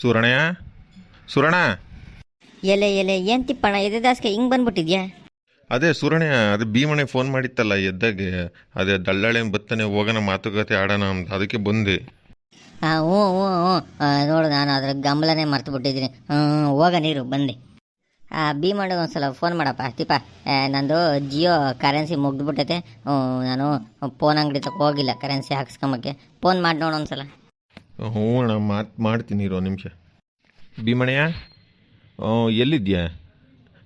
ಸುರಣಯ್ಯ ಸುರಣ ಎಲೆ ಎಲೆ ಏನ್ ತಿಪ್ಪಣ್ಣ ಎದೆದಾಸ್ಗೆ ಹಿಂಗ್ ಬಂದ್ಬಿಟ್ಟಿದ್ಯಾ? ಅದೇ ಸುರಣಯ್ಯ ಅದು ಭೀಮಣೆ ಫೋನ್ ಮಾಡಿತ್ತಲ್ಲ ಎದ್ದಾಗೆ. ಅದೇ ದಳ್ಳಾಳೆ ಬತ್ತನೆ ಹೋಗೋಣ ಮಾತುಕತೆ ಆಡೋಣ ಅಂತ ಅದಕ್ಕೆ ಬಂದೆ. ಹಾಂ ಹ್ಞೂ ಹ್ಞೂ ಹ್ಞೂ. ಆ, ನೋಡು ನಾನು ಅದ್ರ ಗಮಲನೇ ಮರ್ತು ಬಿಟ್ಟಿದ್ದೀನಿ. ಹ್ಞೂ ಹೋಗ ನೀರು ಬಂದೆ. ಆ ಭೀಮಣ್ಣ ಒಂದ್ಸಲ ಫೋನ್ ಮಾಡಪ್ಪ ತಿಪ್ಪ. ಆ, ನಂದು ಜಿಯೋ ಕರೆನ್ಸಿ ಮುಗ್ದ್ಬಿಟ್ಟತೆ. ಹ್ಞೂ ನಾನು ಫೋನ್ ಅಂಗಡಿ ತಕ ಹೋಗಿಲ್ಲ ಕರೆನ್ಸಿ ಹಾಕ್ಸ್ಕೊಂಬಕ್ಕೆ. ಫೋನ್ ಮಾಡಿ ನೋಡು ಒಂದ್ಸಲ. ಹ್ಞೂ ಅಣ್ಣ ಮಾತು ಮಾಡ್ತೀನಿ ಇರೋ ನಿಮಿಷ. ಭೀಮಣಯ್ಯ ಹ್ಞೂ ಎಲ್ಲಿದ್ಯಾ?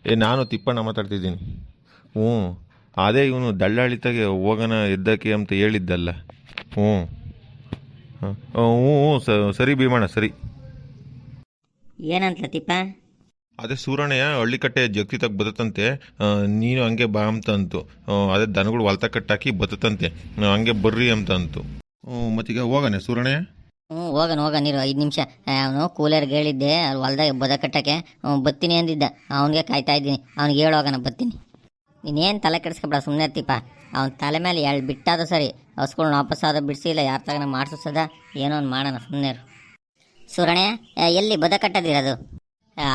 ಏ ನಾನು ತಿಪ್ಪಣ್ಣ ಮಾತಾಡ್ತಿದ್ದೀನಿ. ಹ್ಞೂ ಅದೇ ಇವನು ದಳ್ಳಾಳಿತಾಗೆ ಹೋಗೋಣ ಎದ್ದಕ್ಕೆ ಅಂತ ಹೇಳಿದ್ದಲ್ಲ. ಹ್ಞೂ. ಹಾಂ ಹ್ಞೂ ಹ್ಞೂ ಸರಿ ಭೀಮಣ್ಣ ಸರಿ. ಏನಂತ ತಿಪ್ಪ? ಅದೇ ಸೂರಣಯ್ಯ ಹಳ್ಳಿಕಟ್ಟೆ ಜಗ್ತಿ ತಗ ಬದತ್ತಂತೆ ನೀನು ಹಂಗೆ ಬಾ ಅಂತ ಅಂತು. ಅದೇ ದನಗಳು ಹೊಲ್ತ ಕಟ್ಟಾಕಿ ಬದತ್ತಂತೆ ಹಂಗೆ ಬರ್ರಿ ಅಂತ ಅಂತು. ಹ್ಞೂ ಮತ್ತೀಗ ಹೋಗಣೆ ಸೂರಣಯ್ಯ ಹ್ಞೂ, ಹೋಗಣ ಹೋಗ ನೀರು ಐದು ನಿಮಿಷ. ಅವನು ಕೂಲರ್ಗೆ ಹೇಳಿದ್ದೆ, ಅಲ್ಲಿ ಹೊಲ್ದಾಗ ಬದ ಕಟ್ಟಕ್ಕೆ. ಬತ್ತೀನಿ ಅಂದಿದ್ದ. ಅವನಿಗೆ ಕಾಯ್ತಾ ಇದ್ದೀನಿ. ಅವ್ನಿಗೆ ಹೇಳೋಗಣ ಬತ್ತೀನಿ. ನೀನೇನು ತಲೆ ಕೆಡಿಸ್ಕೊಬೇಡ ಸುಮ್ಮನೆ ಇರ್ತಿಪ್ಪ ಅವ್ನ ತಲೆ ಮೇಲೆ ಎರಡು ಬಿಟ್ಟಾದ ಸರಿ. ಹಸ್ಗಳನ್ನ ವಾಪಸ್ ಆದ ಬಿಡಿಸಿಲ್ಲ, ಯಾರ ತಗನ ಮಾಡಿಸೋಸದ? ಏನೋ ಒಂದು ಮಾಡೋಣ ಸುಮ್ಮನೆ ಸುರಣೆ ಎಲ್ಲಿ ಬದ ಕಟ್ಟದಿರೋದು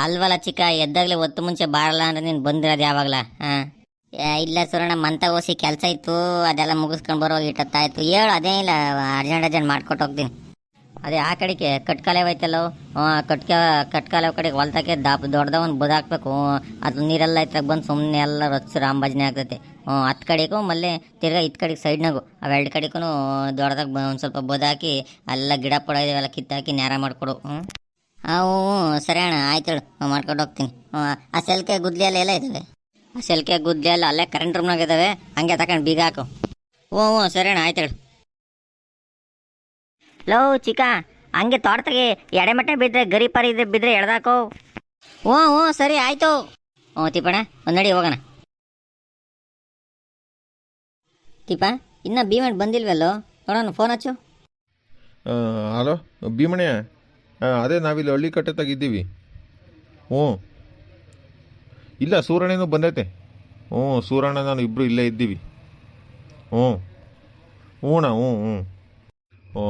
ಅಲ್ವಲ್ಲ ಚಿಕ್ಕ, ಎದ್ದಾಗಲೇ ಹೊತ್ತು ಮುಂಚೆ ಬಾರಲ್ಲ ಅಂದ್ರೆ ನೀನು ಬಂದಿರೋದು ಯಾವಾಗಲ? ಹಾಂ ಇಲ್ಲ ಸುರಣ ಮಂತ ಓಸಿ ಕೆಲಸ ಇತ್ತು, ಅದೆಲ್ಲ ಮುಗಿಸ್ಕೊಂಡು ಬರೋ ಇಟ್ಟತ್ತಾಯ್ತು. ಹೇಳು ಅದೇ ಇಲ್ಲ ಅರ್ಜೆಂಟ್ ಅರ್ಜೆಂಟ್ ಮಾಡ್ಕೊಟ್ಟು ಹೋಗ್ತೀನಿ. ಅದೇ ಆ ಕಡೆಗೆ ಕಟ್ಕಾಲೆ ಹೋಯ್ತಲ್ಲೋ? ಕಟ್ಕ, ಕಟ್ಕಾಲೆ ಕಡೆಗೆ ಹೊಲ್ತಾಕೆ ದಾಪ್ ದೊಡ್ಡದವನ್ ಬದಾಕ್ಬೇಕು ಅದು ನೀರೆಲ್ಲ ಐತಾಗ ಬಂದು ಸುಮ್ಮನೆ ಎಲ್ಲ ರೊಚ್ಚ ರಾಮಭಜನೆ ಆಗ್ತೈತೆ. ಹತ್ತು ಕಡೆಗೂ ಮಲ್ಲೆ ತಿರ್ಗಾ ಇತ್ತು ಕಡೆಗೆ ಸೈಡ್ನಾಗು ಅವೆರಡು ಕಡೆಗೂ ದೊಡ್ಡದಾಗ ಒಂದು ಸ್ವಲ್ಪ ಬದಾಕಿ ಎಲ್ಲ ಗಿಡ ಪಡ ಇದೆಲ್ಲ ಕಿತ್ತಾಕಿ ನೇರ ಮಾಡಿಕೊಡು. ಹ್ಞೂ ಹ್ಞೂ ಸರಿ ಅಣ್ಣ, ಆಯ್ತು ಹೇಳು. ಮಾಡ್ಕೊಂಡು ಹೋಗ್ತೀನಿ. ಆ ಸೆಲ್ಕೆ ಗುದ್ಲಿ ಎಲ್ಲ ಎಲ್ಲ ಇದ್ದಾವೆ ಆ ಸೆಲ್ಕೆ ಗುದ್ಲಿ ಎಲ್ಲ ಅಲ್ಲೇ ಕರೆಂಟ್ ರೂಮ್ನಾಗ ಇದ್ದಾವೆ ಹಂಗೆ ತಗೊಂಡು ಬೀಗ ಹಾಕು. ಹ್ಞೂ ಹ್ಞೂ ಸರಿ ಅಣ್ಣ, ಆಯ್ತು ಹೇಳು. ಲೋ, ಚಿಕ್ಕ. ಹಂಗೆ ತೋಟದಾಗೆ ಎಡೆಮಟ್ಟೆ ಬಿದ್ದರೆ ಗರಿ ಪರಿ ಇದ್ರೆ ಬಿದ್ದರೆ ಎಳ್ದಾಕೋ. ಹ್ಞೂ ಹ್ಞೂ, ಸರಿ, ಆಯ್ತು. ಹ್ಞೂ ತಿಪ್ಪಣ ಒಂದಡಿ ಹೋಗೋಣ. ತಿಪ್ಪ, ಇನ್ನ ಭೀಮಣ್ಣ ಬಂದಿಲ್ವಲ್ಲೋ? ನೋಡೋಣ ಫೋನ್ ಹಚ್ಚು. ಹಲೋ, ಭೀಮಣ್ಣ. ಅದೇ ನಾವಿಲ್ಲಿ ಹಳ್ಳಿ ಕಟ್ಟೆ ತೆಗಿದ್ದೀವಿ ಹ್ಞೂ. ಇಲ್ಲ ಸೂರಣೇನು ಬಂದೈತೆ. ಹ್ಞೂ ಸೂರಣ್ಣ ನಾನು ಇಬ್ಬರು ಇಲ್ಲೇ ಇದ್ದೀವಿ. ಹ್ಞೂ. ಹ್ಞೂ ಅಣ್ಣ ಹ್ಞೂ ಹ್ಞೂ.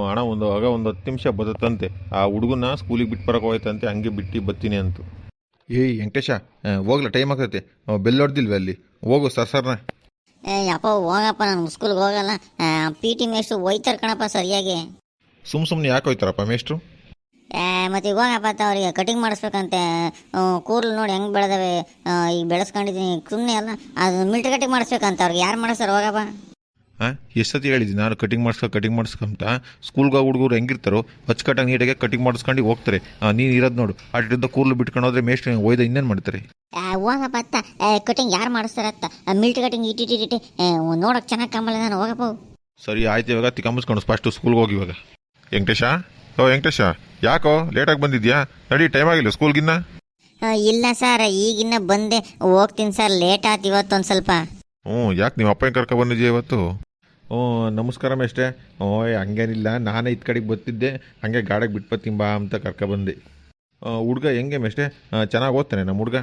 ಅಣ್ಣ ಒಂದು ಆಗ ಒಂದು ಹತ್ತು ನಿಮಿಷ ಬದತ್ತಂತೆ ಆ ಹುಡುಗನ ಸ್ಕೂಲಿಗೆ ಬಿಟ್ಟು ಬರೋಕೆ ಹೋಯ್ತಂತೆ ಹಂಗೆ ಬಿಟ್ಟು ಬತ್ತೀನಿ ಅಂತ. ಏಯ್ ವೆಂಕಟೇಶ ಹೋಗ್ಲ ಟೈಮ್ ಆಗ್ತೈತೆ ಬೆಲ್ ಹೊಡ್ದಿಲ್ವ ಅಲ್ಲಿ? ಹೋಗು ಸರ್ ಸರ್ನ. ಏ ಯಪ್ಪ ಹೋಗಪ್ಪ ನಾನು ಸ್ಕೂಲ್ಗೆ ಹೋಗಲ್ಲ. ಪಿ ಟಿ ಮೇಸ್ಟ್ರು ಹೋಯ್ತಾರ ಕಣಪ್ಪ ಸರಿಯಾಗಿ. ಸುಮ್ ಸುಮ್ಮನೆ ಯಾಕೆ ಹೋಯ್ತಾರಪ್ಪ ಮೇಷ್ಟ್ರು? ಏ, ಮತ್ತೆ ಹೋಗಪ್ಪ ಅಂತ ಅವ್ರಿಗೆ ಕಟಿಂಗ್ ಮಾಡಿಸ್ಬೇಕಂತೆ. ಕೂರ್ಲು ನೋಡಿ ಹೆಂಗೆ ಬೆಳೆದವೆ. ಈಗ ಬೆಳೆಸ್ಕೊಂಡಿದ್ದೀನಿ ಸುಮ್ಮನೆ ಅಲ್ಲ ಅದು ಮಿಲ್ಟ್ರಿ ಕಟಿಂಗ್ ಮಾಡಿಸ್ಬೇಕಂತ ಅವ್ರಿಗೆ ಯಾರು ಮಾಡಿಸ್ತಾರೆ ಹೋಗಪ್ಪ? ಹಾಂ ಎಷ್ಟು ಸತಿ ಹೇಳಿದ್ದೀನಿ ನಾನು ಕಟಿಂಗ್ ಮಾಡಿಸ್ಕೊ ಕಟಿಂಗ್ ಮಾಡಿಸ್ಕೊಂತ ಸ್ಕೂಲ್ಗೆ ಹುಡುಗರು ಹೆಂಗಿರ್ತಾರೋ ಅಚ್ಚುಕಟ್ಟಾಗಿ ನೀಟಾಗಿ ಕಟಿಂಗ್ ಮಾಡಿಸ್ಕೊಂಡು ಹೋಗ್ತಾರೆ. ನೀನು ಇರೋದು ನೋಡು. ಅಷ್ಟಿಂದ ಕೂರ್ಲು ಬಿಟ್ಕೊಂಡು ಹೋದ್ರೆ ಮೇಷ್ಟ್ರು ಒಯ್ದ ಇನ್ನೇನು ಮಾಡ್ತಾರೆ? ಹೋಗಪ್ಪ ಅತ್ತ. ಕಟಿಂಗ್ ಯಾರು ಮಾಡಿಸ್ತಾರತ್ತ ಮಿಲ್ಟ್ ಕಟಿಂಗ್ ಇಟ್ಟಿಟ್ಟಿಟ್ಟು ನೋಡೋಕೆ ಚೆನ್ನಾಗಿ ಕಾಮಲ್ಲ ನಾನು ಹೋಗಪ್ಪ ಸರಿ ಆಯ್ತು ಇವಾಗ ತಿಕ್ಕಂಬಿಸ್ಕೊಂಡು ಫಸ್ಟು ಸ್ಕೂಲ್ಗೆ ಹೋಗಿ ಇವಾಗ. ವೆಂಕಟೇಶ? ಓ ವೆಂಕಟೇಶ ಯಾಕೋ? ಲೇಟಾಗಿ ಬಂದಿದ್ಯಾ? ನಡಿ ಟೈಮ್ ಆಗಿಲ್ಲ. ಸ್ಕೂಲ್ಗಿನ್ನ ಇಲ್ಲ ಸರ್ ಈಗಿನ್ನ ಬಂದೆ. ಹೋಗ್ತೀನಿ ಸರ್ ಲೇಟ್ ಆಯ್ತು ಇವತ್ತು ಒಂದು ಸ್ವಲ್ಪ. ಹ್ಞೂ ಯಾಕೆ ನೀವು ಅಪ್ಪನ ಕರ್ಕೊ ಬಂದಿದ್ಯಾ ಇವತ್ತು? ಹ್ಞೂ ನಮಸ್ಕಾರ ಮೇಷ್ಟೆ ಓಯ್ ಹಂಗೇನಿಲ್ಲ. ನಾನೇ ಇತ್ ಕಡೆಗೆ ಬರ್ತಿದ್ದೆ. ಹಂಗೆ ಗಾಡಿಗೆ ಬಿಟ್ಟು ಬರ್ತೀನಿ ಬಾ ಅಂತ ಕರ್ಕೊಬಂದೆ ಹುಡ್ಗ ಹೆಂಗೆ ಮೇಷ್ಟೆ ಚೆನ್ನಾಗಿ ಓದ್ತಾನೆ ನಮ್ಮ ಹುಡ್ಗ?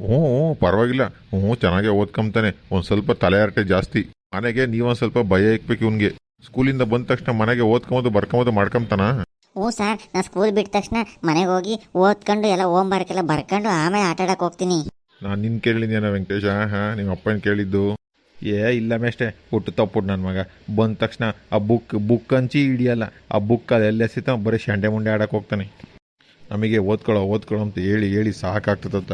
ಹ್ಞೂ ಹ್ಞೂ ಪರವಾಗಿಲ್ಲ. ಹ್ಞೂ ಚೆನ್ನಾಗೇ ಓದ್ಕೊಂಬ್ತಾನೆ. ಒಂದು ಸ್ವಲ್ಪ ತಲೆ ಹರಟೆ ಜಾಸ್ತಿ. ಮನೆಗೆ ನೀವೊಂದು ಸ್ವಲ್ಪ ಭಯ ಇಕ್ಬೇಕು ಇವನಿಗೆ. ಸ್ಕೂಲಿಂದ ಬಂದ ತಕ್ಷಣ ಮನೆಗೆ ಓದ್ಕೊಂಬೋದು ಬರ್ಕೊಂಬೋದು ಮಾಡ್ಕೊಂತಾನ ಹ್ಞೂ ಸರ್. ನಾನು ಸ್ಕೂಲ್ ಬಿಟ್ಟ ತಕ್ಷಣ ಮನೆಗೆ ಹೋಗಿ ಓದ್ಕೊಂಡು ಎಲ್ಲ ಹೋಮ್ ವರ್ಕ್ ಎಲ್ಲ ಬರ್ಕೊಂಡು ಆಮೇಲೆ ಆಟ ಆಡಕ್ಕೆ ಹೋಗ್ತೀನಿ. ನಾನು ನಿನ್ನ ಕೇಳಿದ್ದೀನಿ ವೆಂಕಟೇಶ? ಹಾಂ ನಿಮ್ಮ ಅಪ್ಪನ ಕೇಳಿದ್ದು. ಏ ಇಲ್ಲ ಮೇಷ್ಟೇ ಹುಟ್ಟು ತಪ್ಪುಟ್ಟು ನನ್ನ ಮಗ. ಬಂದ ತಕ್ಷಣ ಆ ಬುಕ್ ಬುಕ್ ಅಂಚಿ ಹಿಡಿಯಲ್ಲ. ಆ ಬುಕ್ ಅದು ಎಲ್ಲ ಎಸಿತ ಬರೀ ಶಂಡೆ ಮುಂಡೆ ಆಡಕ್ಕೆ ಹೋಗ್ತಾನೆ. ನಮಗೆ ಓದ್ಕೊಳ್ಳೋ ಓದ್ಕೊಳ್ಳೋ ಅಂತ ಹೇಳಿ ಹೇಳಿ ಸಾಕಾಗ್ತದಂತ.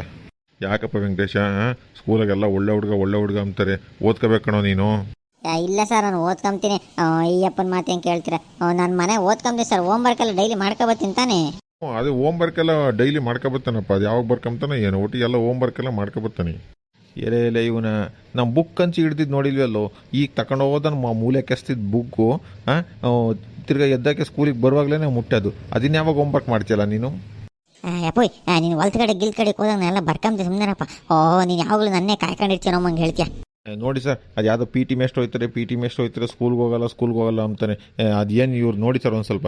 ಯಾಕಪ್ಪ ವೆಂಕಟೇಶ ಸ್ಕೂಲಾಗೆಲ್ಲ ಒಳ್ಳೆ ಹುಡುಗ ಒಳ್ಳೆ ಹುಡುಗ ಅಂತಾರೆ. ಓದ್ಕೋಬೇಕಣೋ ನೀನು. ಇಲ್ಲ ಸರ್ ನಾನು ಓದ್ಕೊಂತೀನಿ ಈ ಅಪ್ಪನ ಮಾತೇನು ಕೇಳ್ತೀರಾ? ನಾನು ಮನೆ ಓದ್ಕೊಂತೀನಿ ಸರ್. ಹೋಮ್ ವರ್ಕ್ ಎಲ್ಲ ಡೈಲಿ ಮಾಡ್ಕೊಬತ್ತೀನಿ ತಾನೇ ಅದು ಹೋಮ್ ವರ್ಕ್ ಎಲ್ಲ ಡೈಲಿ ಮಾಡ್ಕೊಬರ್ತಾನಪ್ಪ ಅದು ಯಾವಾಗ ಬರ್ಕೊಂತಾನೆ ಏನು. ಒಟ್ಟಿಗೆ ಎಲ್ಲ ಹೋಮ್ ವರ್ಕ್ ಎಲ್ಲ ಮಾಡ್ಕೊಬರ್ತಾನೆ ಎಲೆ ಎಲೆ ಇವನ ನಮ್ಮ ಬುಕ್ ಅಂಚಿ ಹಿಡ್ದಿದ್ದು ನೋಡಿಲ್ವಲ್ಲೋ? ಈಗ ತಗೊಂಡು ಹೋದನ್ ಮಾ ಮೂಲೆ ಕೆಸ್ತಿದ್ದ ಬುಕ್ಕು ಹಾಂ ತಿರ್ಗಾ ಎದ್ದಕ್ಕೆ ಸ್ಕೂಲಿಗೆ ಬರುವಾಗಲೇ ಮುಟ್ಟೋದು. ಅದನ್ನ ಯಾವಾಗ ಹೋಮ್ವರ್ಕ್ ಮಾಡ್ತೀಯಲ್ಲ ನೀನು? ಯಪ್ಪೋಯ್ ನೀನು ಹೊಲ್ತ ಕಡೆ ಗಿಲ್ ಕಡೆ ಹೋದಾಗ ನಾನೆಲ್ಲ ಬರ್ಕಂತ ಸುಮ್ಮನೆಪ್ಪ ಓ ನೀನು ಯಾವಾಗಲೂ ನನ್ನೇ ಕಾಯ್ಕೊಂಡಿರ್ತೀನೋ ಮಂಗೆ ಹೇಳ್ತೀಯ? ನೋಡಿ ಸರ್ ಅದು ಯಾವುದೋ ಪಿ ಟಿ ಮೇಸ್ಟ್ ಹೋಯ್ತಾರೆ ಪಿ ಟಿ ಮೇಸ್ಟ್ ಹೋಯ್ತಾರೆ ಸ್ಕೂಲ್ಗೆ ಹೋಗಲ್ಲ ಸ್ಕೂಲ್ಗೆ ಹೋಗಲ್ಲ ಅಂತಾನೆ. ಅದೇನು ಇವ್ರು ನೋಡಿ ಸರ್ ಒಂದು ಸ್ವಲ್ಪ.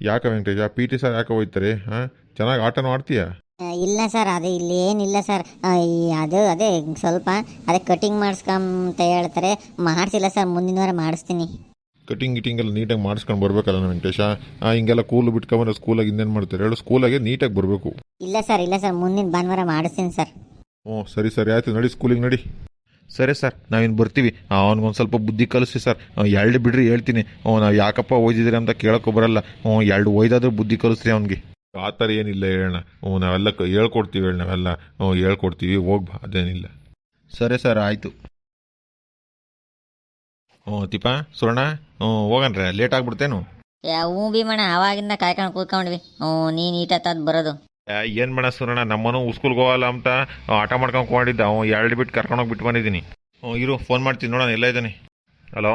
ಯಾಕೆ ವೆಂಕಟೇಶ ಪಿ ಟಿ ಸರ್ ಯಾಕೆ ಹೋಯ್ತಾರೆ ಹಾಂ ಚೆನ್ನಾಗಿ ಆಟನೂ ಆಡ್ತೀಯಾ? ಇಲ್ಲ ಸರ್ ಅದು ಇಲ್ಲಿ ಏನಿಲ್ಲ ಸರ್. ಅದು ಅದೇ ಸ್ವಲ್ಪ ಅದೇ ಕಟಿಂಗ್ ಮಾಡಿಸ್ಕೊಂತ ಹೇಳ್ತಾರೆ. ಮಾಡಿಸಿಲ್ಲ ಸರ್ ಮುಂದಿನ ವಾರ ಮಾಡಿಸ್ತೀನಿ. ಕಟಿಂಗ್ ಗಿಟಿಂಗ್ ಎಲ್ಲ ನೀಟಾಗಿ ಮಾಡಿಸ್ಕೊಂಡು ಬರ್ಬೇಕಲ್ಲ ನಮ್ಮ ವೆಂಕಟೇಶ? ಹಿಂಗೆಲ್ಲ ಕೂಲು ಬಿಟ್ಕೊಂಡ್ರೆ ಸ್ಕೂಲಾಗಿ ಇನ್ನೇನು ಮಾಡ್ತಾರೆ? ಹೇಳು ಸ್ಕೂಲಾಗೆ ನೀಟಾಗಿ ಬರಬೇಕು. ಇಲ್ಲ ಸರ್ ಇಲ್ಲ ಸರ್ ಮುಂದಿನ ಭಾನುವಾರ ಮಾಡಿಸ್ತೀನಿ ಸರ್. ಹ್ಞೂ ಸರಿ ಸರಿ ಆಯಿತು ನಡಿ ಸ್ಕೂಲಿಗೆ ನಡಿ. ಸರಿ ಸರ್ ನಾವಿನ್ನು ಬರ್ತೀವಿ. ಅವ್ನಿಗೊಂದು ಸ್ವಲ್ಪ ಬುದ್ಧಿ ಕಲಿಸಿ ಸರ್. ಎರಡು ಬಿಡ್ರಿ ಹೇಳ್ತೀನಿ. ನಾವು ಯಾಕಪ್ಪ ಓದಿದ್ರಿ ಅಂತ ಕೇಳೋಕ್ಕೂ ಬರಲ್ಲ. ಹ್ಞೂ ಎರಡು ಒಯ್ದಾದ್ರೂ ಬುದ್ಧಿ ಕಲಿಸ್ರಿ ಅವ್ನಿಗೆ. ಆ ಥರ ಏನಿಲ್ಲ ಹೇಳೋಣ ಹ್ಞೂ ನಾವೆಲ್ಲ ಕ- ಹೇಳ್ಕೊಡ್ತೀವಿ ಹೇಳಿ ನಾವೆಲ್ಲ ಹ್ಞೂ ಹೇಳ್ಕೊಡ್ತೀವಿ ಹೋಗ್ಬಾ ಅದೇನಿಲ್ಲ. ಸರಿ ಸರ್ ಆಯಿತು. ಹ್ಞೂ ತಿಪ್ಪ ಸುರಣ ಹ್ಞೂ ಹೋಗಣ್ರೆ ಲೇಟ್ ಆಗ್ಬಿಡ್ತೇನು? ಹ್ಞೂ ಭೀಮಣ್ಣ ಅವಾಗಿಂದ ಕಾಯ್ಕೊಂಡು ಕೂತ್ಕೊಂಡ್ವಿ. ಹ್ಞೂ ನೀನು ಈಟತ್ತದ್ ಬರೋದು. ಏನ್ ಮಾಡ ಸುರಣ ನಮ್ಮನು ಸ್ಕೂಲ್ಗೆ ಹೋಗಲ್ಲ ಅಂತ ಆಟ ಮಾಡ್ಕೊಂಡು ಕೊಂಡಿದ್ದ ಅವ್ನು ಎರಡು ಬಿಟ್ಟು ಕರ್ಕೊಂಡೋಗಿ ಬಿಟ್ಟು ಬಂದಿದ್ದೀನಿ. ಹ್ಞೂ ಇರು ಫೋನ್ ಮಾಡ್ತೀನಿ ನೋಡೋಣ ಎಲ್ಲ ಇದ್ದಾನೆ ಹಲೋ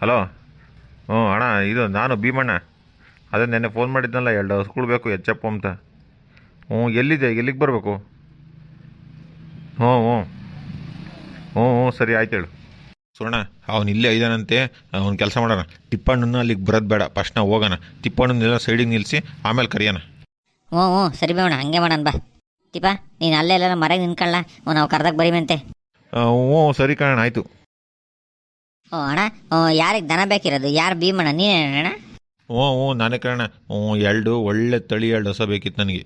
ಹಲೋ ಹ್ಞೂ ಅಣ್ಣ ಇದು ನಾನು ಭೀಮಣ್ಣ ಅದೇ ನೆನ್ನೆ ಫೋನ್ ಮಾಡಿದ್ನಲ್ಲ ಎರಡು ಸ್ಕೂಲ್ ಬೇಕು ಎಚ್ಚಪ್ಪ ಅಂತ. ಹ್ಞೂ ಎಲ್ಲಿದೆ? ಎಲ್ಲಿಗೆ ಬರಬೇಕು? ಹ್ಞೂ ಹ್ಞೂ. ಹ್ಞೂ ಹ್ಞೂ ಸರಿ ಆಯ್ತು ಹೇಳು. ಸುರಣ ಅವ್ನು ಇಲ್ಲೇ ಇದ್ದಾನಂತೆ ಅವ್ನು ಕೆಲಸ ಮಾಡೋಣ. ತಿಪ್ಪಣ್ಣನ ಅಲ್ಲಿಗೆ ಬರೋದು ಬೇಡ. ಫಸ್ಟ್ ನಾವು ಹೋಗೋಣ. ತಿಪ್ಪಣ್ಣನೆಲ್ಲ ಸೈಡಿಗೆ ನಿಲ್ಲಿಸಿ ಆಮೇಲೆ ಕರಿಯೋಣ. ಹ್ಞೂ ಹ್ಞೂ ಸರಿ ಬೇವಣ ಹಂಗೆ ಮಾಡೋಣ ಬಾ. ತಿಪ್ಪ ನೀನು ಅಲ್ಲೇ ಎಲ್ಲ ಮರೆಗೆ ನಿನ್ಕೊಳ್ಳ ಅವ್ನು ನಾವು ಕರ್ದಾಗ ಬರೀಮಂತೆ ಹ್ಞೂ ಸರಿ ಕಣ ಆಯಿತು. ಓ ಅಣ್ಣ ಯಾರಿಗೆ ದನ ಬೇಕಿರೋದು? ಯಾರು ಭೀಮಣ್ಣ? ನೀನೇ ಅಣ್ಣ ಹ್ಞೂ ಹ್ಞೂ ನಾನೇ ಕಣ ಹ್ಞೂ ಎರಡು ಒಳ್ಳೆ ತಳಿ ಎರಡು ಹೊಸ ಬೇಕಿತ್ತು ನನಗೆ.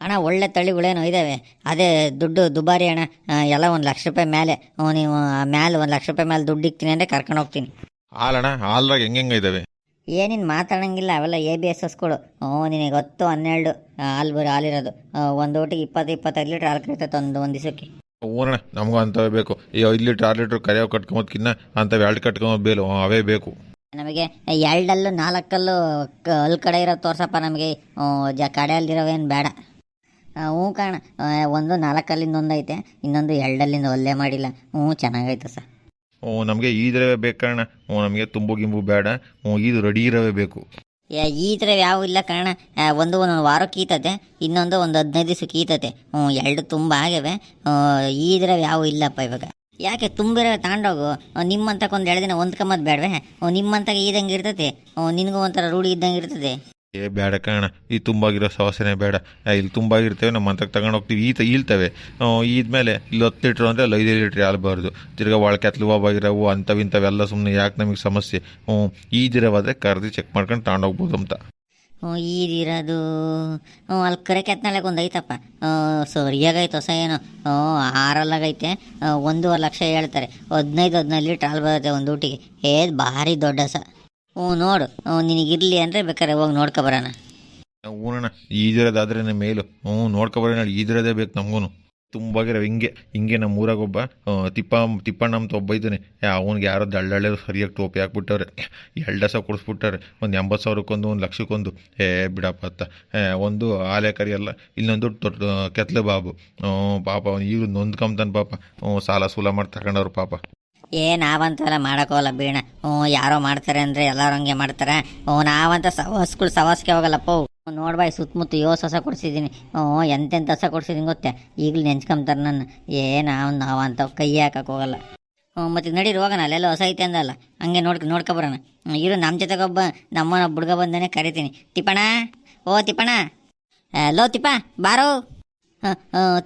ಅಣ್ಣ ಒಳ್ಳೆ ತಳಿಗಳೇನೋ ಇದ್ದಾವೆ ಅದೇ ದುಡ್ಡು ದುಬಾರಿ ಅಣ್ಣ. ಆ, ಎಲ್ಲ ಒಂದು ಲಕ್ಷ ರೂಪಾಯಿ ಮೇಲೆ. ಹ್ಞೂ ನೀವು ಮೇಲೆ ಒಂದು ಲಕ್ಷ ರೂಪಾಯಿ ಮೇಲೆ ದುಡ್ಡು ಇಕ್ತೀನಿ ಅಂದರೆ ಕರ್ಕೊಂಡು ಹೋಗ್ತೀನಿ. ಹಾಲಣ್ಣ ಹಾಲ್ರಾಗ ಹೆಂಗೆ ಇದ್ದಾವೆ ಏನೇನು ಮಾತಾಡಂಗಿಲ್ಲ ಅವೆಲ್ಲ ಎ ಬಿ ಎಸ್ ಎಸ್ಗಳು ಹ್ಞೂ ನಿನಗೆ ಹತ್ತು ಹನ್ನೆರಡು ಆ, ಹಾಲು ಬರೀ ಹಾಲಿರೋದು ಆ, ಒಂದು ಊಟಿಗೆ ಇಪ್ಪತ್ತು ಇಪ್ಪತ್ತೈದು ಲೀಟ್ರ್ ಹಾಲು ಕರಿತೈತೆ ಒಂದು ಒಂದು ದಿವಸಕ್ಕೆ. ಹ್ಞೂಣ್ಣ ನಮಗೂ ಅಂಥವೇ ಬೇಕು. ಈ ಐದು ಲೀಟ್ರ್ ಆರು ಲೀಟ್ರ್ ಕರಿಯೋ ಕಟ್ಕೊಂಬೋದ್ಕಿನ್ನ ಅಂಥವು ಎರಡು ಕಟ್ಕೊಂಬೋದು ಬೇಲು ಹ್ಞೂ, ಅವೇ ಬೇಕು. ನಮಗೆ ಎರಡಲ್ಲೂ ನಾಲ್ಕಲ್ಲೂ ಹಲ್ ಕಡೆ ಇರೋ ತೋರ್ಸಪ್ಪ ನಮಗೆ. ಜ ಕಡೆಯಲ್ಲಿರೋವೇನು ಬೇಡ. ಹ್ಞೂ ಕಾಣ. ಒಂದು ನಾಲ್ಕಲ್ಲಿಂದ ಒಂದೈತೆ ಇನ್ನೊಂದು ಎರಡಲ್ಲಿಂದ ಒಲ್ಲೆ ಮಾಡಿಲ್ಲ. ಹ್ಞೂ ಚೆನ್ನಾಗೈತೆ ಸರ್. ಹ್ಞೂ ನಮಗೆ ಈದ್ರವೇ ಬೇಕಣ್ಣ ಹ್ಞೂ ನಮಗೆ ತುಂಬು ಗಿಂಬು ಬೇಡ. ಹ್ಞೂ ಇದು ರೆಡಿ ಇರವೇ ಬೇಕು. ಈ ಥರ ಯಾವ ಇಲ್ಲ ಕಾರಣ ಒಂದು ಒಂದೊಂದು ವಾರ ಕೀತತೆ ಇನ್ನೊಂದು ಒಂದು ಹದಿನೈದು ದಿವಸ ಕೀತತೆ. ಹ್ಞೂ ಎರಡು ತುಂಬ ಆಗ್ಯವೆ. ಈ ಥರ ಯಾವ ಇಲ್ಲಪ್ಪ ಇವಾಗ. ಯಾಕೆ ತುಂಬಿರೋ ತಗೊಂಡೋಗು ನಿಮ್ಮಂತಕ್ಕೆ ಒಂದು ಎರಡು ದಿನ ಹೊಂದ್ಕೊಂಬದ್ ಬೇಡವೆ ನಿಮ್ಮಂತಾಗ ಇದಂಗೆ ಇರ್ತೈತಿ? ನಿನ್ಗೂ ಒಂಥರ ರೂಢಿ ಇದ್ದಂಗೆ ಇರ್ತದೆ. ಏ ಬೇಡ ಕಣ ಈ ತುಂಬಾಗಿರೋ ಸವಾಸನೆ ಬೇಡ. ಇಲ್ಲಿ ತುಂಬಾಗಿರ್ತೇವೆ, ನಮ್ಮ ಅಂತಕ್ಕೆ ತಗೊಂಡು ಹೋಗ್ತೀವಿ, ಈತ ಈಲ್ತವೆ ಇದ್ಮೇಲೆ ಇಲ್ಲಿ ಹತ್ತು ಲೀಟ್ರ್ ಅಂದರೆ ಅಲ್ಲಿ ಐದು ಲೀಟ್ರ್ ಹಾಲ್ಬಾರ್ದು ತಿರ್ಗಾ ಒಳಕೆತ್ಲು ಬಾಗಿರವು ಅಂಥವು ಇಂಥವೆಲ್ಲ ಸುಮ್ಮನೆ ಯಾಕೆ ನಮಗೆ ಸಮಸ್ಯೆ? ಹ್ಞೂ ದಿರವಾದರೆ ಕರೆದು ಚೆಕ್ ಮಾಡ್ಕೊಂಡು ತಗೊಂಡೋಗ್ಬೋದು ಅಂತ. ಈದಿರೋದು. ಹ್ಞೂ, ಅಲ್ಲಿ ಕರೆ ಕೆತ್ನಾಳಕ್ಕೆ ಒಂದು ಐತಪ್ಪ. ಸರಿಯಾಗೈತೆ ಹೊಸ ಏನು. ಹ್ಞೂ, ಆರಲ್ಲಾಗೈತೆ. ಒಂದೂವರೆ ಲಕ್ಷ ಹೇಳ್ತಾರೆ. ಹದಿನೈದು ಹದಿನೈದು ಲೀಟ್ರ್ ಹಾಲು ಬರುತ್ತೆ ಒಂದು ಊಟಿಗೆ. ಏದು ಭಾರಿ ದೊಡ್ಡ ಸ. ಹ್ಞೂ, ನೋಡು. ಹ್ಞೂ ನಿನಗಿರಲಿ ಅಂದರೆ ಬೇಕಾದ್ರೆ ಹೋಗಿ ನೋಡ್ಕೊಬರೋಣ ಹೂನಣ್ಣ ಈದಿರೋದಾದ್ರೆ ಮೇಲು. ಹ್ಞೂ ನೋಡ್ಕೊಬರೋಣ ಈದಿರೋದೇ ಬೇಕು ನಮಗೂ ತುಂಬಾಗಿರೋ ಹಿಂಗೆ ಹಿಂಗೆ ನಮ್ಮ ಊರಾಗೊಬ್ಬ ತಿಪ್ಪ ತಿಪ್ಪಣ್ಣ ಅಂತ ಒಬ್ಬ ಇದ್ದಾನೆ. ಅವ್ನಿಗೆ ಯಾರೋ ದಳ್ಳಳ್ಳೆ ಸರಿಯಾಗಿ ಟೋಪಿ ಹಾಕ್ಬಿಟ್ಟವ್ರೆ. ಎರಡು ದಸ ಕೊಡಿಸ್ಬಿಟ್ಟಾರೆ ಒಂದು ಎಂಬತ್ತು ಸಾವಿರಕ್ಕೊಂದು, ಒಂದು ಲಕ್ಷಕ್ಕೊಂದು. ಏ, ಬಿಡಪ್ಪ ಅತ್ತ. ಒಂದು ಆಲೆ ಕರಿಯಲ್ಲ, ಇಲ್ಲೊಂದು ದೊಡ್ಡ ಕೆತ್ತಲೆ ಬಾಬು. ಪಾಪ ಅವ್ನು ಈಗ ನೊಂದ್ಕೊಂಬ್ತಾನೆ ಪಾಪ. ಸಾಲ ಸೂಲ ಮಾಡಿ ತಗೊಂಡವ್ರು ಪಾಪ. ಏ ನಾವಂತೆಲ್ಲ ಮಾಡೋಕ್ಕೋಲ್ಲ ಬೀಣ. ಹ್ಞೂ ಯಾರೋ ಮಾಡ್ತಾರೆ ಅಂದರೆ ಎಲ್ಲರೂ ಹಂಗೆ ಮಾಡ್ತಾರೆ. ಹ್ಞೂ ನಾವಂತ ಸವಾಸ್ಗಳು, ಸವಾಸ್ಗೆ ಹೋಗಲ್ಲಪ್ಪ. ನೋಡ್ಬಾಯ್ ಸುತ್ತಮುತ್ತ ಯೋ ಸಸ ಕೊಡ್ಸಿದ್ದೀನಿ. ಹ್ಞೂ, ಎಂತೆಂತ ಸಸ ಕೊಡ್ಸಿದ್ದೀನಿ ಗೊತ್ತೇ? ಈಗಲೂ ನೆಂಚ್ಕೊಂಬ್ತಾರೆ ನನ್ನ ಏನ ಅವ್ನು ನಾವು ಅಂತ ಕೈ ಹಾಕಕ್ಕೆ ಹೋಗಲ್ಲ. ಹ್ಞೂ, ಮತ್ತೆ ನಡಿ ಹೋಗೋಣ. ಅಲ್ಲೆಲ್ಲ ಹೊಸ ಐತೆ ಅಂದಲ್ಲ. ಹಂಗೆ ನೋಡ್ಕ ನೋಡ್ಕೊಬರೋಣ ಬರೋಣ ಇರು ನಮ್ಮ ಜೊತೆಗೊಬ್ಬ ನಮ್ಮನ ಹುಡುಗ ಬಂದನೇ ಕರಿತೀನಿ. ತಿಪ್ಪಣ ಓ ತಿಪ್ಪಣ ಲೋ ತಿಪ್ಪ, ಬಾರೋ.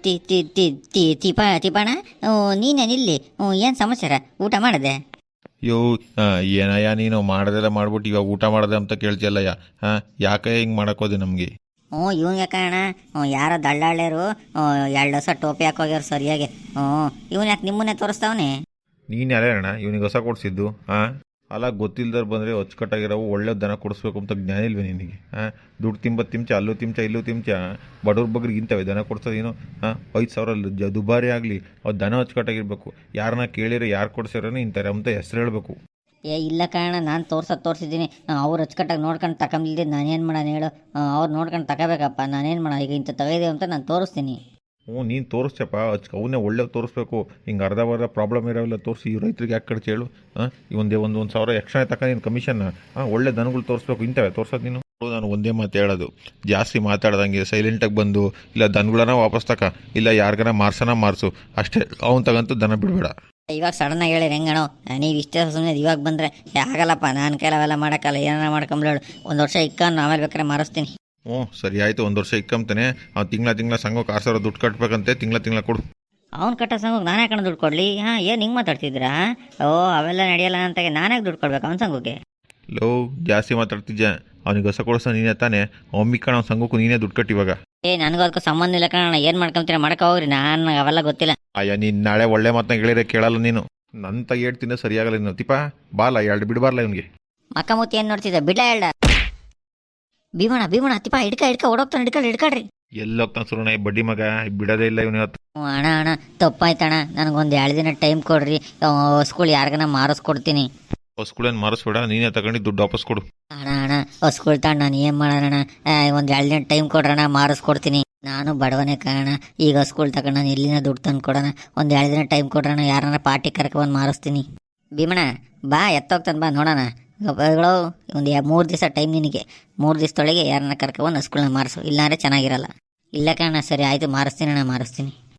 ತಿ ತಿ ತಿ ತಿ ತಿಪ ತಿಪಣ ನೀನೇನಿಲ್ಲಿ? ಏನು ಸಮಸ್ಯೆ? ಊಟ ಮಾಡಿದೆ? ಯೋ ಆ, ಏನಯ್ಯ ನೀನು ಮಾಡದೆಲ್ಲ ಮಾಡ್ಬಿಟ್ಟು ಇವಾಗ ಊಟ ಮಾಡದೆ ಅಂತ ಕೇಳ್ತಿಯಲ್ಲಯ್ಯ? ಹಾಂ ಯಾಕೆ ಹಿಂಗೆ ಮಾಡಕೋದೆ ನಮಗೆ? ಹ್ಞೂ ಇವ್ನು ಯಾಕೆ ಅಣ್ಣ? ಹ್ಞೂ ಯಾರೋ ದಳ್ಳಾಳ್ಯರು ಎರಡು ಹೊಸ ಟೋಪಿ ಹಾಕೋಗ್ಯಾರ ಸರಿಯಾಗಿ. ಹ್ಞೂ ಇವ್ನು ಯಾಕೆ ನಿಮ್ಮನ್ನೇ ತೋರಿಸ್ತಾವನೆ ನೀನು ಯಾರ್ಯಾರಣ್ಣ? ಇವನಿಗೆ ಹೊಸ ಕೊಡಿಸಿದ್ದು ಹಾಂ ಅಲ್ಲ, ಗೊತ್ತಿಲ್ದವ್ರು ಬಂದರೆ ಅಚ್ಚುಕಟ್ಟಾಗಿರೋವು ಒಳ್ಳೆ ದನ ಕೊಡಿಸ್ಬೇಕು ಅಂತ ಜ್ಞಾನ ಇಲ್ವೇ ನಿನಗೆ? ಹಾಂ? ದುಡ್ಡು ತಿಂಬ ತಿಂಚ ಅಲ್ಲೂ ತಿಂಚ ಇಲ್ಲೂ ತಿಂಚ ಬಡವ್ರ ಬಗ್ಗರಿಗೆ ಇಂಥವೇ ದನ ಕೊಡ್ಸೋದೇನು ಹಾಂ? ಐದು ಸಾವಿರ ಜ ದುಬಾರಿ ಆಗಲಿ, ಅವ್ರು ದನ ಅಚ್ಚುಕಟ್ಟಾಗಿರ್ಬೇಕು ಯಾರನ್ನ ಕೇಳಿರೋ, ಯಾರು ಕೊಡ್ಸಿರೋನು ಇಂಥವ್ರೆ ಅಂತ ಹೆಸ್ರು ಹೇಳಬೇಕು. ಏ, ಇಲ್ಲ ಕಾರಣ ನಾನು ತೋರ್ಸೋದು ತೋರಿಸಿದ್ದೀನಿ. ಅವ್ರು ಅಚ್ಚುಕಟ್ಟಾಗಿ ನೋಡ್ಕೊಂಡು ತಗೊಂಬಿಲ್ದೆ ನಾನೇನು ಮಾಡೋಣ ಹೇಳು? ಅವ್ರು ನೋಡ್ಕೊಂಡು ತಗೋಬೇಕಪ್ಪ ನಾನೇನು ಮಾಡೋಣ? ಈಗ ಇಂಥ ತೆಗೆದೇವು ಅಂತ ನಾನು ತೋರಿಸ್ತೀನಿ. ಹ್ಞೂ, ನೀನು ತೋರಿಸ್ಯಪ್ಪ ಅಚ್ ಅವನ್ನೇ ಒಳ್ಳೆ ತೋರಿಸ್ಬೇಕು. ಹಿಂಗೆ ಅರ್ಧ ಬರ್ಧ ಪ್ರಾಬ್ಲಮ್ ಇರೋವೆಲ್ಲ ತೋರಿಸಿ ಈ ರೈತರಿಗೆ ಯಾಕೆ ಕಡೆ ಹೇಳು. ಹಾಂ ಒಂದೇ ಒಂದು ಒಂದು ಸಾವಿರ ಎಕ್ಸ್ಟ್ರಾ ತಕ್ಕ ನೀನು ಕಮಿಷನ್ ಹಾಂ, ಒಳ್ಳೆ ದನಗಳು ತೋರಿಸ್ಬೇಕು. ಇಂಥವೇ ತೋರ್ಸೋದು ನೀನು? ನಾನು ಒಂದೇ ಮಾತು ಹೇಳೋದು. ಜಾಸ್ತಿ ಮಾತಾಡ್ದಂಗೆ ಸೈಲೆಂಟಾಗಿ ಬಂದು, ಇಲ್ಲ ದನಗಳನ್ನ ವಾಪಸ್ ತಕ, ಇಲ್ಲ ಯಾರಿಗಾರ ಮಾರ್ಸನ ಮಾರಿಸು. ಅಷ್ಟೇ, ಅವ್ನು ತಗಂತೂ ದನ ಬಿಡಬೇಡ. ಇವಾಗ ಸಡನ್ನಾಗಿ ಹೇಳಿ ಹೆಂಗಣೋ, ನೀವು ಇಷ್ಟೇ ಸುಮ್ಮನೆ ಇವಾಗ ಬಂದರೆ ಆಗಲ್ಲಪ್ಪ, ನಾನು ಕೈಲಿ ಅವೆಲ್ಲ ಮಾಡೋಕ್ಕಲ್ಲ, ಏನಾರ ಮಾಡ್ಕೊಂಬ್ಲೇಳು ಒಂದು ವರ್ಷ ಇಕ್ಕ ಆಮೇಲೆ ಬೇಕಾದ್ರೆ ಮಾರಿಸ್ತೀನಿ. ಹ್ಞೂ ಸರಿ ಆಯ್ತು ಒಂದು ವರ್ಷ ಇಕ್ಕಂತಾನೆ ಅವ್ನು ತಿಂಗಳ ತಿಂಗಳ ಸಂಘಕ್ಕೆ ಆರು ಸಾವಿರ ದುಡ್ಡು ಕಟ್ಬೇಕಂತೆ ತಿಂಗಳ ತಿಂಗಳ ಕೊಡು. ಅವ್ನು ಕಟ್ಟೋ ಸಂಘಕ್ಕೆ ನಾನೇ ಕಣ ದುಡ್ಡು ಕೊಡಲಿ? ಹಾಂ ಏನು ಹಿಂಗೆ ಮಾತಾಡ್ತಿದ್ದೀರಾ? ಓ ಅವೆಲ್ಲ ನಡೆಯಲ್ಲ ಅಂತ ನಾನೇ ದುಡ್ಡು ಕೊಡ್ಬೇಕು ಅವ್ನ ಸಂಘಕ್ಕೆ? ಲೋ ಜಾಸ್ತಿ ಮಾತಾಡ್ತಿದ್ದೆ ಅವನಿಗೆ ಹೊಸ ಕೊಡಿಸೋ ನೀನೇ ತಾನೆ? ಒಮ್ಮಿ ಕಣ ಅವ್ನ ಸಂಘಕ್ಕೂ ನೀನೇ ದುಡ್ಡು ಕಟ್ಟಿ ಇವಾಗ. ಏ ನನಗೂ ಅದಕ್ಕೂ ಸಂಬಂಧ ಇಲ್ಲ ಕಣ ಏನು ಮಾಡ್ಕೊಂತೀರ ಮಾಡಕ ಹೋಗ್ರಿ ನಾನು ಅವೆಲ್ಲ ಗೊತ್ತಿಲ್ಲ. ಅಯ್ಯ ನೀನು ನಾಳೆ ಒಳ್ಳೆ ಮಾತನ್ನ ಹೇಳಿರ ಕೇಳಲ್ಲ ನೀನು. ನನ್ನ ತಗ ಹೇಳ್ತೀನಿ ಸರಿಯಾಗಲ್ಲ ನೀನು. ತಿಪ್ಪ ಬಾಲ ಎರಡು ಬಿಡಬಾರ್ಲ ಇವನಿಗೆ. ಮಕ್ಕ ಮುತ್ತಿ ಏನು ನೋಡ್ತಿದ್ದೆ? ಬಿಡ ಹೇಳ್ದ? ಭೀಮಣ ಭೀಮಣ ತಿಪ್ಪ ಹಿಡ್ಕ ಹಿಡ್ಕ ಓಡೋಗ್ತಾನೆ ಹಿಡ್ಕೊಳ್ರಿ ಹಿಡ್ಕೊಳ್ರಿ ಎಲ್ಲೋಗ್ತಾನೆ ಸುರಣ ಬಡ್ಡಿ ಮಗ ಬಿಡೋದೇ ಇಲ್ಲ ಇವನು ಇವತ್ತು. ಅಣ್ಣ ಅಣ್ಣ ತಪ್ಪಾಯ್ತಣ್ಣ. ನನಗೊಂದು ಎರಡು ದಿನ ಟೈಮ್ ಕೊಡ್ರಿ. ಸ್ಕೂಲ್ ಯಾರಿಗನ ಮಾರಿಸ್ಕೊಡ್ತೀನಿ. ಹೊಸ್ಕೂಳೇನು ಮಾರಿಸ್ಬೇಡ ನೀನೇ ತಗೊಂಡು ದುಡ್ಡು ವಾಪಸ್ ಕೊಡು. ಅಣ್ಣ ಅಣ್ಣ ಹೊಸ್ಕೊಳ್ ತಣ್ಣ ನಾನು ಏನು ಮಾಡೋಣ ಒಂದು ಎರಡು ದಿನ ಟೈಮ್ ಕೊಡ್ರಣ ಮಾರಿಸ್ಕೊಡ್ತೀನಿ. ನಾನು ಬಡವನೇ ಕಾರಣ ಈಗ ಹೊಸ್ಕೊಳ್ ತಗೊಂಡು ನಾನು ಎಲ್ಲಿನ ದುಡ್ಡು ತಂದು ಕೊಡೋಣ? ಒಂದು ಎರಡು ದಿನ ಟೈಮ್ ಕೊಡ್ರಣ ಯಾರನ್ನ ಪಾರ್ಟಿ ಕರ್ಕೊಂಡ್ ಮಾರಿಸ್ತೀನಿ. ಭೀಮಣ್ಣ ಬಾ ಎತ್ತೋಗ್ತಾನೆ ಬಾ ನೋಡೋಣ. ಒಂದು ಮೂರು ದಿವಸ ಟೈಮ್ ನಿನಗೆ. ಮೂರು ದಿವಸದೊಳಗೆ ಯಾರನ್ನ ಕರ್ಕೊಂಡು ಸ್ಕೂಲ್ನ ಮಾರಿಸು. ಇಲ್ಲಾಂದ್ರೆ ಚೆನ್ನಾಗಿರಲ್ಲ. ಇಲ್ಲ ಕಣ ಸರಿ ಆಯಿತು, ಮಾರಿಸ್ತೀನಿ ಅಣ್ಣ, ಮಾರಿಸ್ತೀನಿ.